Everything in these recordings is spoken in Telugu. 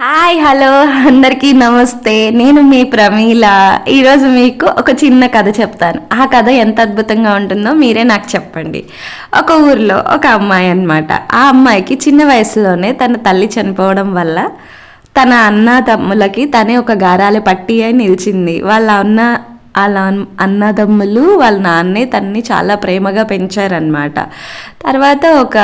హాయ్ హలో అందరికీ నమస్తే. నేను మీ ప్రమీల. ఈరోజు మీకు ఒక చిన్న కథ చెప్తాను. ఆ కథ ఎంత అద్భుతంగా ఉంటుందో మీరే నాకు చెప్పండి. ఒక ఊర్లో ఒక అమ్మాయి అన్నమాట. ఆ అమ్మాయికి చిన్న వయసులోనే తన తల్లి చనిపోవడం వల్ల తన అన్న తమ్ములకి తనే ఒక గారాల పట్టి అని నిలిచింది. వాళ్ళ అన్న వాళ్ళ అన్నదమ్ములు వాళ్ళ నాన్నే తనని చాలా ప్రేమగా పెంచారనమాట తర్వాత ఒక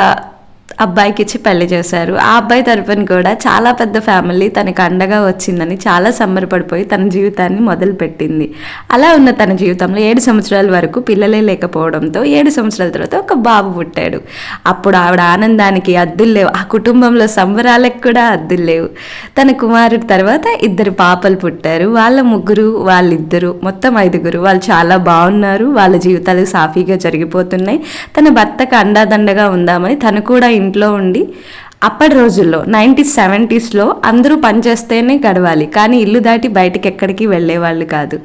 అబ్బాయికి ఇచ్చి పెళ్ళి చేశారు. ఆ అబ్బాయి తరపున కూడా చాలా పెద్ద ఫ్యామిలీ తనకు అండగా వచ్చిందని చాలా సంబరపడిపోయి తన జీవితాన్ని మొదలుపెట్టింది అలా ఉన్న తన జీవితంలో ఏడు సంవత్సరాల వరకు పిల్లలే లేకపోవడంతో ఏడు సంవత్సరాల తర్వాత ఒక బాబు పుట్టాడు. అప్పుడు ఆవిడ ఆనందానికి అద్దులు లేవు. ఆ కుటుంబంలో సంబరాలకు కూడా అద్దులు లేవు. తన కుమారుడు తర్వాత ఇద్దరు పాపలు పుట్టారు. వాళ్ళ ముగ్గురు వాళ్ళిద్దరు మొత్తం ఐదుగురు వాళ్ళు చాలా బాగున్నారు. వాళ్ళ జీవితాలు సాఫీగా జరిగిపోతున్నాయి. తన భర్తకు అండాదండగా ఉందామని తను కూడా ఇంట్లో ఉండి అప్పటి రోజుల్లో నైంటీ సెవెంటీస్లో అందరూ పనిచేస్తేనే గడవాలి. కానీ ఇల్లు దాటి బయటికి ఎక్కడికి వెళ్ళేవాళ్ళు కాదు.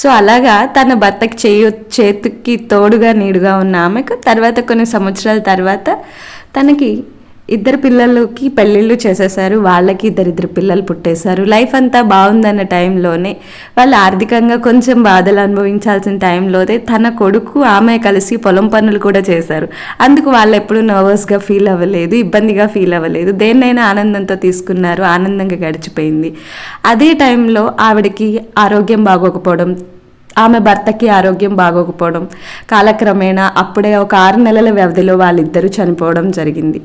సో అలాగా తన భర్తకి చేయు చేతికి తోడుగా నీడుగా ఉన్న ఆమెకు తర్వాత కొన్ని సంవత్సరాల తర్వాత తనకి ఇద్దరు పిల్లలకి పెళ్ళిళ్ళు చేసేసారు వాళ్ళకి ఇద్దరిద్దరు పిల్లలు పుట్టేశారు. లైఫ్ అంతా బాగుందన్న టైంలోనే వాళ్ళు ఆర్థికంగా కొంచెం బాధలు అనుభవించాల్సిన టైంలోనే తన కొడుకు ఆమె కలిసి పొలం పనులు కూడా చేశారు. అందుకు వాళ్ళు ఎప్పుడూ నర్వస్గా ఫీల్ అవ్వలేదు ఇబ్బందిగా ఫీల్ అవ్వలేదు. దేన్నైనా ఆనందంతో తీసుకున్నారు ఆనందంగా గడిచిపోయింది. అదే టైంలో ఆవిడకి ఆరోగ్యం బాగోకపోవడం ఆమె భర్తకి ఆరోగ్యం బాగోకపోవడం. కాలక్రమేణా అప్పుడే ఒక ఆరు నెలల వ్యవధిలో వాళ్ళిద్దరూ చనిపోవడం జరిగింది.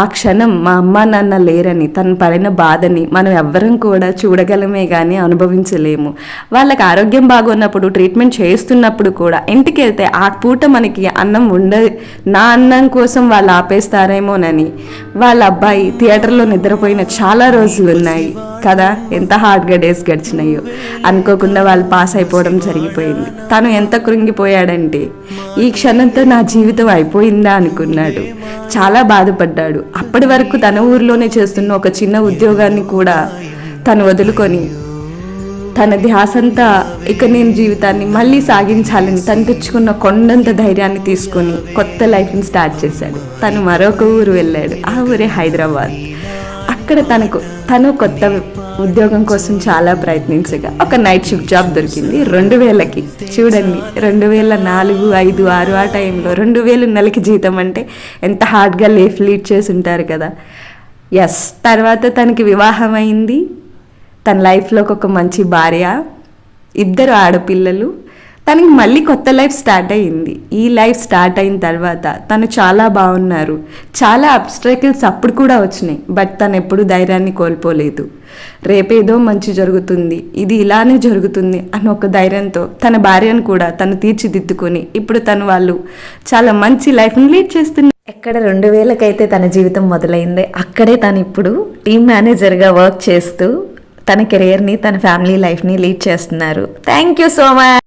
ఆ క్షణం మా అమ్మ నాన్న లేరని తను పడిన బాధని మనం ఎవ్వరం కూడా చూడగలమే కానీ అనుభవించలేము. వాళ్ళకి ఆరోగ్యం బాగున్నప్పుడు ట్రీట్మెంట్ చేస్తున్నప్పుడు కూడా ఇంటికి వెళ్తే ఆ పూట మనకి అన్నం ఉండ నా అన్నం కోసం వాళ్ళు ఆపేస్తారేమోనని. వాళ్ళ అబ్బాయి థియేటర్లో నిద్రపోయిన చాలా రోజులు ఉన్నాయి కదా ఎంత హార్డ్గా డేస్ గడిచినాయో. అనుకోకుండా వాళ్ళు పాస్ అయిపోవడం జరిగిపోయింది. తను ఎంత కృంగిపోయాడంటే ఈ క్షణంతో నా జీవితం అయిపోయిందా అనుకున్నాడు. చాలా బాధపడ్డాడు. అప్పటి వరకు తన ఊరిలోనే చేస్తున్న ఒక చిన్న ఉద్యోగాన్ని కూడా తను వదులుకొని తన ధ్యాసంతా ఇక నేను జీవితాన్ని మళ్ళీ సాగించాలని తను తెచ్చుకున్న కొండంత ధైర్యాన్ని తీసుకొని కొత్త లైఫ్ని స్టార్ట్ చేశాడు. తను మరొక ఊరు వెళ్ళాడు. ఆ ఊరే హైదరాబాద్. అక్కడ తనకు తను కొత్త ఉద్యోగం కోసం చాలా ప్రయత్నించగా ఒక నైట్ షిఫ్ట్ జాబ్ దొరికింది. రెండు వేలకి. చూడండి రెండు వేల నాలుగు ఐదు ఆరు ఆ టైంలో రెండు వేలు నెలకి జీతం అంటే ఎంత హార్డ్గా లేఫ్ లీడ్ చేసి ఉంటారు కదా. ఎస్ తర్వాత తనకి వివాహం అయింది తన లైఫ్లోకి ఒక మంచి భార్య ఇద్దరు ఆడపిల్లలు తనకి మళ్ళీ కొత్త లైఫ్ స్టార్ట్ అయ్యింది. ఈ లైఫ్ స్టార్ట్ అయిన తర్వాత తను చాలా బాగున్నారు. చాలా అబ్స్ట్రకిల్స్ అప్పుడు కూడా వచ్చినాయి. బట్ తను ఎప్పుడు ధైర్యాన్ని కోల్పోలేదు. రేపేదో మంచి జరుగుతుంది. ఇది ఇలానే జరుగుతుంది అని ఒక ధైర్యంతో తన భార్యను కూడా తను తీర్చిదిద్దుకొని ఇప్పుడు తను వాళ్ళు చాలా మంచి లైఫ్ని లీడ్ చేస్తున్నారు ఎక్కడ రెండు వేలకైతే తన జీవితం మొదలైంది అక్కడే తను ఇప్పుడు టీమ్ మేనేజర్గా వర్క్ చేస్తూ తన కెరియర్ని తన ఫ్యామిలీ లైఫ్ని లీడ్ చేస్తున్నారు. Thank you so much